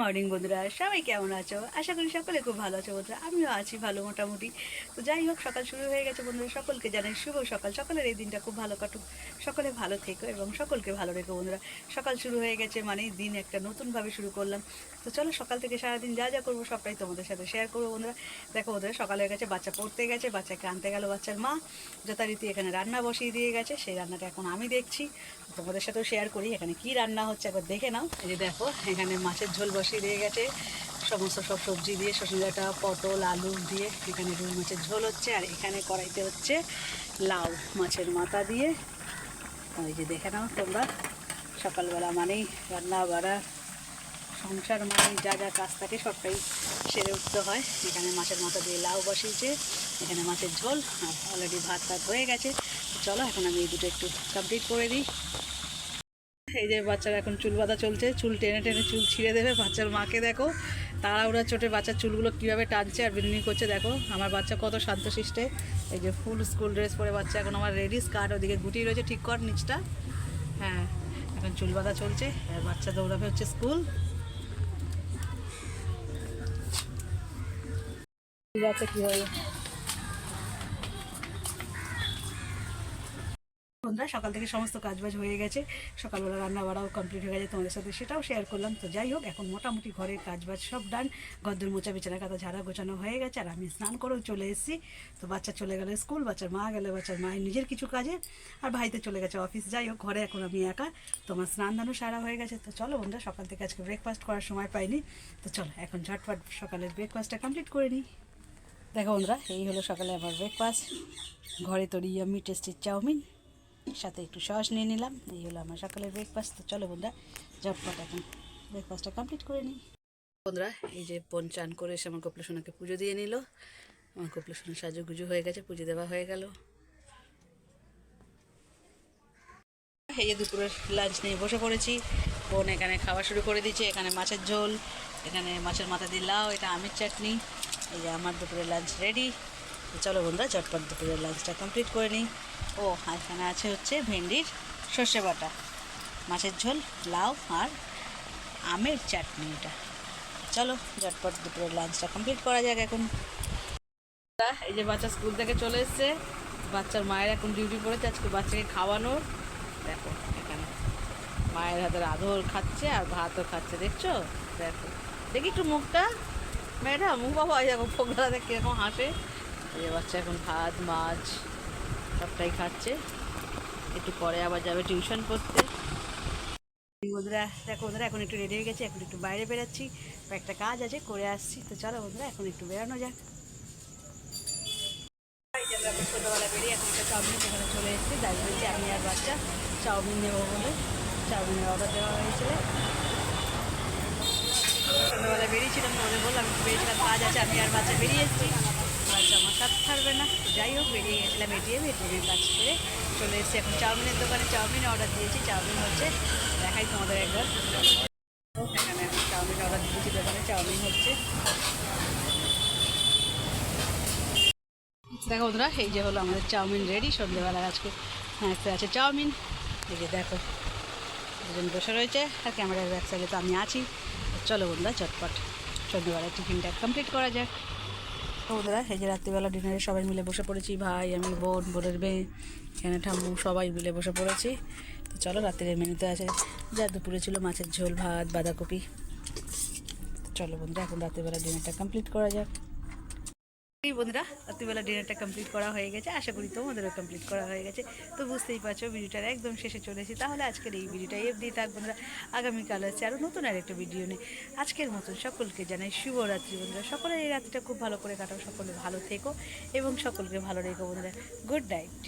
Morning বন্ধুরা। সবাই কেমন আছো? আশা করি সকলে খুব ভালো আছো বন্ধুরা। আমিও আছি ভালো, মোটামুটি। তো যাই হোক, সকাল শুরু হয়ে গেছে বন্ধুরা। সকলকে জানাই শুভ সকাল। সকলের এই দিনটা খুব ভালো কাটুক। সকলে ভালো থেকো এবং সকলকে ভালো রেখো বন্ধুরা। সকাল শুরু হয়ে গেছে মানেই দিন একটা নতুনভাবে শুরু করলাম। তো চলো সকাল থেকে সারাদিন যা যা করব সবটাই তোমাদের সাথে শেয়ার করব বন্ধুরা। দেখো বন্ধুরা, সকাল হয়ে গেছে বাচ্চা পড়তে গেছে। বাচ্চাকে আনতে গেল বাচ্চার মা। যথারীতি এখানে রান্না বসিয়ে দিয়ে গেছে। সেই রান্নাটা এখন আমি দেখছি। তোমাদের সাথেও শেয়ার করি এখানে কি রান্না হচ্ছে একবার দেখে নাও। এই যে দেখো, এখানে মাছের ঝোল বসিয়ে দিয়ে গেছে। সমস্ত সব সবজি দিয়ে ডাঁটা পটল, আলু দিয়ে এখানে রুই মাছের ঝোল হচ্ছে। আর এখানে কড়াইতে হচ্ছে লাউ মাছের মাথা দিয়ে। ওই যে দেখে নাও তোমরা, সকালবেলা মানেই রান্না বাড়া, সংসার মানে যা যা কাজ থাকে সবটাই সেরে উঠতে হয়। এখানে মাছের মাথা দিয়ে লাউ বসিয়েছে, এখানে মাছের ঝোল, আর অলরেডি ভাত টাত হয়ে গেছে। চলো এখন আমি এই দুটো একটু কমপ্লিট করে দিই। এই যে বাচ্চার এখন চুল বাঁধা চলছে, চুল টেনে টেনে চুল ছিঁড়ে দেবে। বাচ্চার মাকে দেখো, তাড়াহুড়া চোটে বাচ্চার চুলগুলো কীভাবে টানছে আর বিনুনি করছে দেখো। আমার বাচ্চা কত শান্তশিষ্টে। এই যে ফুল স্কুল ড্রেস পরে বাচ্চা এখন আমার রেডি স্কার্ট ওদিকে গুটি রয়েছে, ঠিক কর নিচটা। হ্যাঁ এখন চুল বাঁধা চলছে, আর বাচ্চা দৌড়াবে হচ্ছে স্কুল। বাচ্চা কী হবে? বন্ধুরা সকাল থেকে সমস্ত কাজবাজ হয়ে গেছে। সকালবেলা রান্না বাড়াও কমপ্লিট হয়ে গেছে তোমাদের সাথে, সেটাও শেয়ার করলাম। তো যাই হোক, এখন মোটামুটি ঘরের কাজবাজ সব ডান গদ্দর মোচা, বিছানা কাতা ঝাড়া গোছানো হয়ে গেছে। আর আমি স্নান করেও চলে এসেছি। তো বাচ্চা চলে গেলে স্কুল, বাচ্চার মা গেলে, বাচ্চার মায়ের নিজের কিছু কাজে। আর ভাইতে চলে গেছে অফিস যাই হোক, ঘরে এখন আমি একা। তোমার স্নান দানও সারা হয়ে গেছে। তো চলো বন্ধুরা, সকাল থেকে আজকে ব্রেকফাস্ট করার সময় পাইনি। তো চলো, এখন ঝটপট সকালের ব্রেকফাস্টটা কমপ্লিট করে নিই। দেখো বন্ধুরা, এই হলো সকালে আমার ব্রেকফাস্ট ঘরে তৈরি ইয়ামি টেস্টি চাউমিন। সাথে একটু সস নিয়ে নিলাম। এই হলো আমার সকালের ব্রেকফাস্ট তো চলো বন্ধুরা, ঝটপট এখন ব্রেকফাস্টটা কমপ্লিট করে নিই। বন্ধুরা, এই যে বোন চান করে এসে আমার কপলেশোনাকে পুজো দিয়ে নিল। আমার কপলেশোনা সাজুগুজু হয়ে গেছে, পুজো দেওয়া হয়ে গেল। এই যে দুপুরের লাঞ্চ নিয়ে বসে পড়েছি। বোন এখানে খাওয়া শুরু করে দিয়েছে। এখানে মাছের ঝোল, এখানে মাছের মাথা দিয়ে লাউ, এটা আমের চাটনি। এই যে আমার দুপুরের লাঞ্চ রেডি চলো বন্ধুরা চটপট দুপুরের লাঞ্চটা কমপ্লিট করে নিই। ও এখানে আছে হচ্ছে ভেন্ডির সর্ষে বাটা, মাছের ঝোল, লাউ আর আমের চাটনি এটা। চলো, ঝটপট দুপুরের লাঞ্চটা কমপ্লিট করা যাক এখন। এই যে বাচ্চা স্কুল থেকে চলে এসছে, বাচ্চার মায়ের এখন ডিউটি পড়েছে, আজকে বাচ্চাকে খাওয়ানোর। দেখো এখানে, মায়ের হাতের আদর খাচ্ছে আর ভাতও খাচ্ছে, দেখছ? দেখো, দেখি একটু মুখটা। ম্যাডাম মুখ বাবা ওই দেখো ফোকলাতে কীরকম হাসে। এই বাচ্চা এখন ভাত, মাছ সবটাই খাচ্ছে। একটু পরে আবার যাবে টিউশন করতে বন্ধুরা, দেখো বন্ধুরা, এখন একটু রেডি হয়ে গেছে, এখন একটু বাইরে বেরাচ্ছি। একটা কাজ আছে, করে আসছি। তো চলো বন্ধুরা, এখন একটু বেরানো যাক। ছোটোবেলা বেরিয়ে এখন একটা চাউমিন এখানে চলে এসেছি। দাঁড়িয়ে রয়েছি আমি আর বাচ্চা চাউমিন নেব বলে। চাউমিনের অর্ডার দেওয়া হয়েছিল। সন্ধ্যাবেলা বেরিয়েছিলাম ওদের বললাম বেরিয়েছিলাম, কাজ আছে, আমি আর বাচ্চা বেরিয়ে এসেছি। আমার সাথে থাকবে না। যাই হোক, বেরিয়ে গেছিলাম এটিএম এটিএমের কাজ করে চলে এসেছি এখন চাউমিনের দোকানে। চাউমিন অর্ডার দিয়েছি। চাউমিন হচ্ছে, দেখাই তোমাদের একবার। এখানে চাউমিন অর্ডার দিয়েছি, দোকানে চাউমিন হচ্ছে। দেখো বন্ধুরা, এই যে হলো আমাদের চাউমিন রেডি সন্ধ্যেবেলা আজকে হ্যাঁ আছে চাউমিন। এই যে দেখো, দুজন বসে রয়েছে, আর ক্যামেরার ব্যাক সাইডে তো আমি আছি। চলো বন্ধুরা, চটপট সন্ধ্যেবেলা টিফিনটা কমপ্লিট করা যাক। তো বন্ধুরা, এই যে রাত্রিবেলা ডিনারে সবাই মিলে বসে পড়েছি। ভাই, আমি, বোন, বোনের মেয়ে, এখানে ঠাম্মু, সবাই মিলে বসে পড়েছি। তো চলো, রাত্রের মেনুতে আছে। যা দুপুরে ছিল মাছের ঝোল, ভাত, বাঁধাকপি। চলো বন্ধুরা, এখন রাত্রিবেলা ডিনারটা কমপ্লিট করা যাক। এই বন্ধুরা, রাত্রিবেলা ডিনারটা কমপ্লিট করা হয়ে গেছে। আশা করি তোমাদেরও কমপ্লিট করা হয়ে গেছে। তো বুঝতেই পারছ ভিডিওটার একদম শেষে চলেছি তাহলে আজকের এই ভিডিওটা এফ থাক বন্ধুরা, আগামীকাল আছে আরও নতুন আর একটা ভিডিও নেই আজকের মতন সকলকে জানাই শুভরাত্রি বন্ধুরা। সকলের এই রাত্রিটা খুব ভালো করে কাটাও, সকলে ভালো থেকো এবং সকলকে ভালো রেখো বন্ধুরা। Good night